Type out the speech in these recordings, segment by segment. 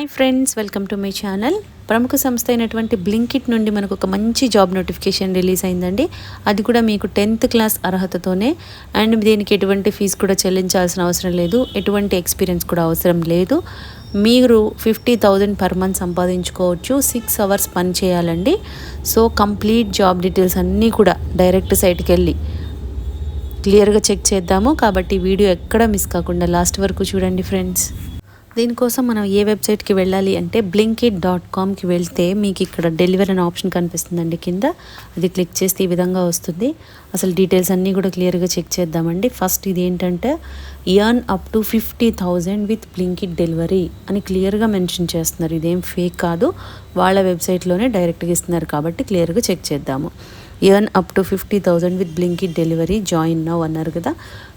Hi friends welcome to my channel. ప్రముఖ సంస్థ అయినటువంటి బ్లింకిట్ నుండి మనకు ఒక మంచి జాబ్ నోటిఫికేషన్ రిలీజ్ అయిందండి. అది కూడా మీకు టెన్త్ క్లాస్ అర్హతతోనే. అండ్ దీనికి ఎటువంటి ఫీజు కూడా చెల్లించాల్సిన అవసరం లేదు. ఎటువంటి ఎక్స్పీరియన్స్ కూడా అవసరం లేదు. మీరు ఫిఫ్టీ థౌజండ్ పర్ మంత్ సంపాదించుకోవచ్చు. సిక్స్ అవర్స్ పని చేయాలండి. సో కంప్లీట్ జాబ్ డీటెయిల్స్ అన్నీ కూడా డైరెక్ట్ సైట్కి వెళ్ళి క్లియర్గా చెక్ చేద్దాము. కాబట్టి వీడియో ఎక్కడ మిస్ కాకుండా లాస్ట్ వరకు చూడండి ఫ్రెండ్స్. దీనికోసం మనం ఏ వెబ్సైట్కి వెళ్ళాలి అంటే బ్లింకిట్ డాట్ కామ్కి వెళ్తే మీకు ఇక్కడ డెలివరీ అనే ఆప్షన్ కనిపిస్తుందండి కింద. అది క్లిక్ చేస్తే ఈ విధంగా వస్తుంది. అసలు డీటెయిల్స్ అన్నీ కూడా క్లియర్గా చెక్ చేద్దామండి. ఫస్ట్ ఇది ఏంటంటే earn up to fifty thousand with Blinkit delivery అని క్లియర్గా మెన్షన్ చేస్తున్నారు. ఇదేం ఫేక్ కాదు. వాళ్ళ వెబ్సైట్లోనే డైరెక్ట్గా ఇస్తున్నారు కాబట్టి క్లియర్గా చెక్ చేద్దాము. Earn up to fifty thousand with Blinkit delivery join now అన్నారు కదా.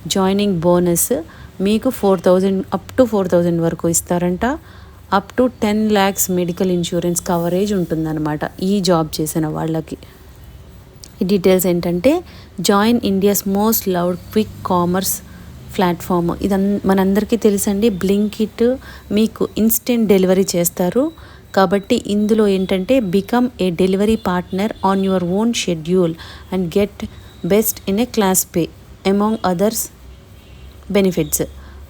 జాయినింగ్ బోనస్ మీకు four thousand up to four thousand వరకు ఇస్తారంట. Up to ten lakhs medical insurance coverage ఉంటుందన్నమాట ఈ జాబ్ చేసిన వాళ్ళకి. ఈ డీటెయిల్స్ ఏంటంటే join India's most loved quick commerce platform ఇదన్ మనందరికీ తెలుసండి బ్లింకిట్ మీకు ఇన్స్టెంట్ డెలివరీ చేస్తారు. కాబట్టి ఇందులో ఏంటంటే become a delivery partner on your own schedule and get best in a class pay among others benefits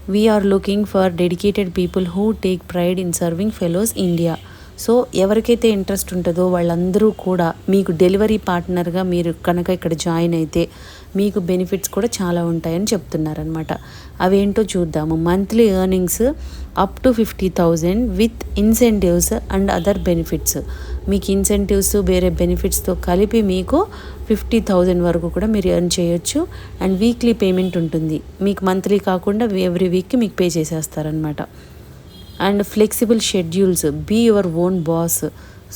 we are looking for dedicated people who take pride in serving fellows India so ఎవరికైతే interest ఉంటుందో వాళ్ళందరూ కూడా మీకు delivery పార్ట్నర్గా మీరు కనుక ఇక్కడ join అయితే మీకు బెనిఫిట్స్ కూడా చాలా ఉంటాయని చెప్తున్నారనమాట అవేంటో చూద్దాము. Monthly earnings up to fifty thousand with incentives and other benefits. మీకు ఇన్సెంటివ్స్ వేరే బెనిఫిట్స్తో కలిపి మీకు ఫిఫ్టీ థౌజండ్ వరకు కూడా మీరు ఎర్న్ చేయొచ్చు. అండ్ వీక్లీ పేమెంట్ ఉంటుంది. మీకు మంత్లీ కాకుండా ఎవ్రీ వీక్కి మీకు pay చేసేస్తారనమాట and flexible schedules. Be your own boss.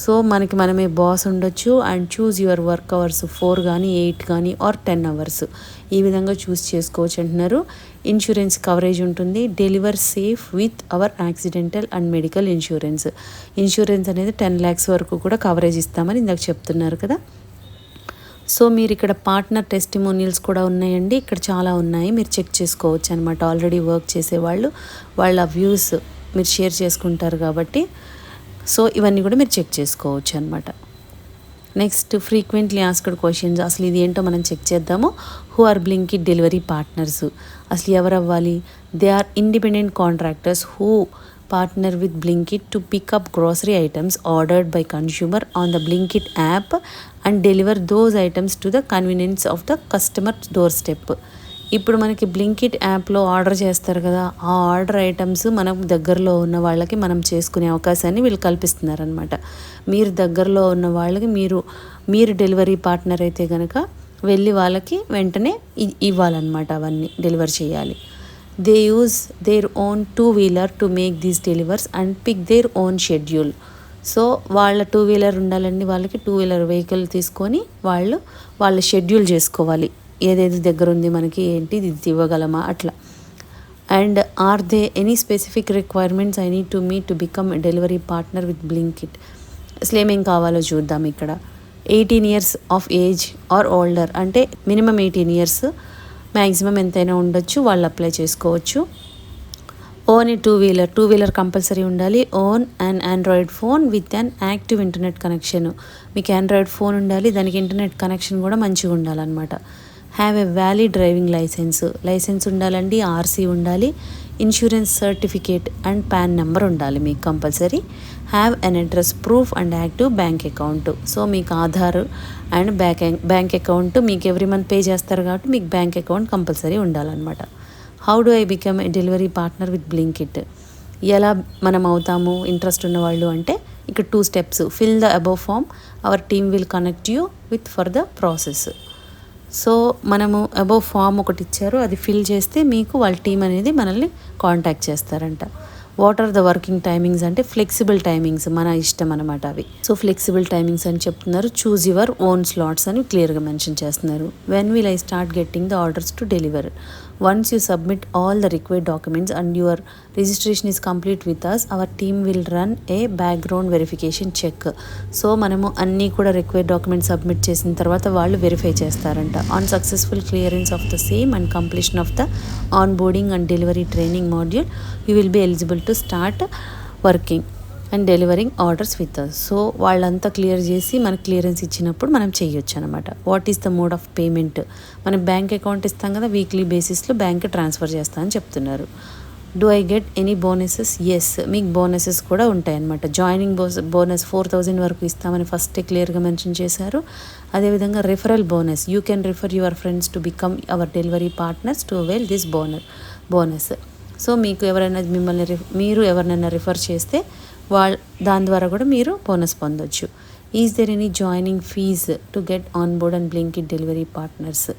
So మనకి మనమే బాస్ ఉండొచ్చు and choose your work hours four కానీ ఎయిట్ కానీ ఆర్ టెన్ అవర్స్. ఈ విధంగా చూస్ చేసుకోవచ్చు అంటున్నారు. ఇన్సూరెన్స్ కవరేజ్ ఉంటుంది. Deliver safe with our accidental and medical insurance insurance అనేది టెన్ ల్యాక్స్ వరకు కూడా కవరేజ్ ఇస్తామని ఇందాక చెప్తున్నారు కదా. సో మీరు ఇక్కడ పార్ట్నర్ టెస్టిమోనియల్స్ కూడా ఉన్నాయండి. ఇక్కడ చాలా ఉన్నాయి. మీరు చెక్ చేసుకోవచ్చు అనమాట ఆల్రెడీ వర్క్ చేసేవాళ్ళు. వాళ్ళ వ్యూస్ మీరు షేర్ చేసుకుంటారు కాబట్టి. సో ఇవన్నీ కూడా మీరు చెక్ చేసుకోవచ్చు అనమాట నెక్స్ట్ ఫ్రీక్వెంట్లీ ఆస్క్డ్ క్వశ్చన్స్ అసలు ఇది ఏంటో మనం చెక్ చేద్దాము. Who are Blinkit delivery partners అసలు ఎవరు అవ్వాలి? They are independent contractors who partner with Blinkit to pick up grocery items ordered by consumer on the Blinkit app and deliver those items to the convenience of the customer door step ఇప్పుడు మనకి Blinkit యాప్లో order చేస్తారు కదా ఆ order items మనకు దగ్గరలో ఉన్న వాళ్ళకి మనం చేసుకునే అవకాశాన్ని వీళ్ళు కల్పిస్తున్నారనమాట మీరు దగ్గరలో ఉన్న వాళ్ళకి మీరు మీరు డెలివరీ పార్ట్నర్ అయితే కనుక వెళ్ళి వాళ్ళకి వెంటనే ఇవ్వాలన్నమాట అవన్నీ డెలివర్ చేయాలి. They use their own two wheeler to make these delivers and pick their own schedule so వాళ్ళ టూ వీలర్ ఉండాలండి వాళ్ళకి టూ వీలర్ వెహికల్ తీసుకొని వాళ్ళు వాళ్ళ షెడ్యూల్ చేసుకోవాలి. ఏదేది దగ్గర ఉంది మనకి ఏంటి ఇది ఇవ్వగలమా? అట్లా. And are there any specific requirements I need to me to become delivery partner with Blinkit అసలు ఏమేం కావాలో చూద్దాం ఇక్కడ. Eighteen years of age or older అంటే మినిమం ఎయిటీన్ ఇయర్స్ మ్యాక్సిమం ఎంతైనా ఉండొచ్చు వాళ్ళు అప్లై చేసుకోవచ్చు. Own a two wheeler two wheeler compulsory ఉండాలి. Own and Android phone with an active internet connection. మీకు ఆండ్రాయిడ్ ఫోన్ ఉండాలి దానికి ఇంటర్నెట్ కనెక్షన్ కూడా మంచిగా ఉండాలన్నమాట. Have a valid driving licence licence ఉండాలండి ఆర్సీ ఉండాలి insurance certificate and PAN number ఉండాలి మీకు compulsory have an address proof and active bank account so మీకు Aadhaar and bank bank account మీకు ఎవ్రీ మంత్ పే చేస్తారు కాబట్టి మీకు బ్యాంక్ అకౌంట్ కంపల్సరీ ఉండాలన్నమాట. How do I become a delivery partner with Blinkit ఎలా మనం అవుతాము ఇంట్రెస్ట్ ఉన్నవాళ్ళు అంటే ఇక్కడ two steps fill the above form our team will connect you with for the process so మనము అబోవ్ ఫామ్ ఒకటి ఇచ్చారు అది ఫిల్ చేస్తే మీకు వాళ్ళ టీం అనేది మనల్ని కాంటాక్ట్ చేస్తారంట. What are the working timings అంటే ఫ్లెక్సిబుల్ టైమింగ్స్ మన ఇష్టం అనమాట అవి. సో ఫ్లెక్సిబుల్ టైమింగ్స్ అని చెప్తున్నారు చూజ్ యువర్ ఓన్ స్లాట్స్ అని క్లియర్గా మెన్షన్ చేస్తున్నారు. When will I start getting the orders to deliver once you submit all the required documents and your registration is complete with us our team will run a background verification check so మనము అన్నీ కూడా required documents submit చేసిన తర్వాత వాళ్ళు verify చేస్తారంట. On successful clearance of the same and completion of the onboarding and delivery training module you will be eligible to start working and delivering orders with us so వాళ్ళంతా clear చేసి మనకు clearance ఇచ్చినప్పుడు మనం చేయొచ్చు అనమాట what is the mode of payment మనం bank account ఇస్తాం కదా వీక్లీ బేసిస్లో బ్యాంక్ ట్రాన్స్ఫర్ చేస్తా అని చెప్తున్నారు. Do I get any bonuses yes మీకు బోనసెస్ కూడా ఉంటాయన్నమాట జాయినింగ్ బోస్ బోనస్ ఫోర్ థౌజండ్ వరకు ఇస్తామని ఫస్టే క్లియర్గా మెన్షన్ చేశారు. అదేవిధంగా referral bonus you can refer your friends to become our delivery partners to avail this బోనర్ bonus so మీకు ఎవరైనా మిమ్మల్ని మీరు ఎవరినైనా రిఫర్ చేస్తే వాళ్ళ దాని ద్వారా కూడా మీరు బోనస్ పొందొచ్చు. Is there any joining fees to get on board and Blink delivery partners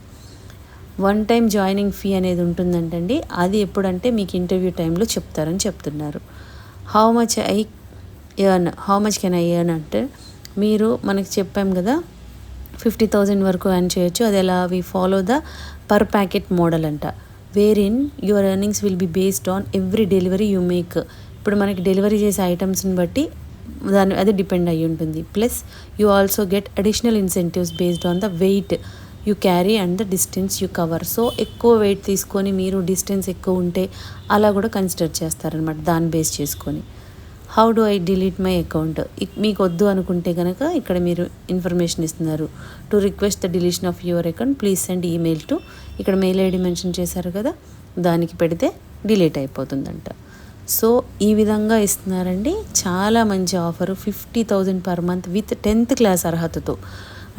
one time joining fee అనేది ఉంటుందంటండి. అది ఎప్పుడంటే మీకు ఇంటర్వ్యూ టైంలో చెప్తారని చెప్తున్నారు. How much I earn how much can I earn అంటే మీరు మనకి చెప్పాం కదా ఫిఫ్టీ థౌజండ్ వరకు ఎర్న్ చేయొచ్చు. అది ఎలా? We follow the per packet model అంట. Wherein your earnings will be based on every delivery you make ఇప్పుడు మనకి డెలివరీ చేసే ఐటమ్స్ని బట్టి దాని అది డిపెండ్ అయ్యి ఉంటుంది. Plus you also get additional incentives based on the weight you carry and the distance you cover. So ఎక్కువ weight తీసుకొని మీరు డిస్టెన్స్ ఎక్కువ ఉంటే అలా కూడా కన్సిడర్ చేస్తారనమాట దాన్ని బేస్ చేసుకొని. How do I delete my account? మీకు వద్దు అనుకుంటే కనుక ఇక్కడ మీరు ఇన్ఫర్మేషన్ ఇస్తున్నారు. To request the deletion of your account please send email to. ఇక్కడ మెయిల్ ఐడి మెన్షన్ చేశారు కదా దానికి పెడితే డిలీట్ అయిపోతుందంట. సో ఈ విధంగా ఇస్తున్నారండి. చాలా మంచి offer. Fifty thousand per month with tenth class అర్హతతో.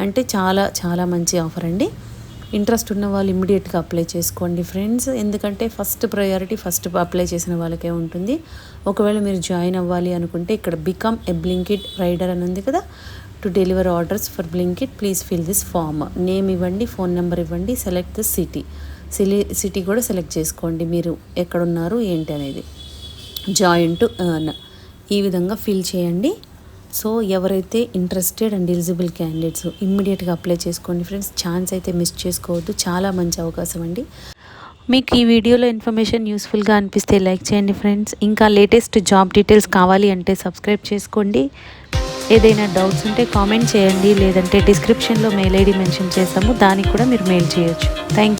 అంటే చాలా చాలా మంచి ఆఫర్ అండి. ఇంట్రెస్ట్ ఉన్న వాళ్ళు ఇమ్మీడియట్గా అప్లై చేసుకోండి ఫ్రెండ్స్. ఎందుకంటే ఫస్ట్ ప్రయారిటీ ఫస్ట్ అప్లై చేసిన వాళ్ళకే ఉంటుంది. ఒకవేళ మీరు జాయిన్ అవ్వాలి అనుకుంటే ఇక్కడ బికమ్ ఎ బ్లింకిట్ రైడర్ అని ఉంది కదా to deliver orders for Blinkit please fill this form. Name ఇవ్వండి ఫోన్ నెంబర్ ఇవ్వండి సెలెక్ట్ ద సిటీ. సిలి సిటీ కూడా సెలెక్ట్ చేసుకోండి మీరు ఎక్కడున్నారు ఏంటి అనేది. Joint earn. ఈ విధంగా ఫిల్ చేయండి. సో ఎవరైతే ఇంట్రెస్టెడ్ అండ్ ఎలిజిబుల్ క్యాండిడేట్స్ ఇమ్మీడియట్గా అప్లై చేసుకోండి ఫ్రెండ్స్ ఛాన్స్ అయితే మిస్ చేసుకోవద్దు. చాలా మంచి అవకాశం అండి. మీకు ఈ వీడియోలో ఇన్ఫర్మేషన్ యూస్ఫుల్గా అనిపిస్తే లైక్ చేయండి ఫ్రెండ్స్ ఇంకా లేటెస్ట్ జాబ్ డీటెయిల్స్ కావాలి అంటే సబ్స్క్రైబ్ చేసుకోండి. ఏదైనా డౌట్స్ ఉంటే కామెంట్ చేయండి. లేదంటే డిస్క్రిప్షన్లో మెయిల్ ఐడి మెన్షన్ చేసాము దానికి కూడా మీరు మెయిల్ చేయొచ్చు. థ్యాంక్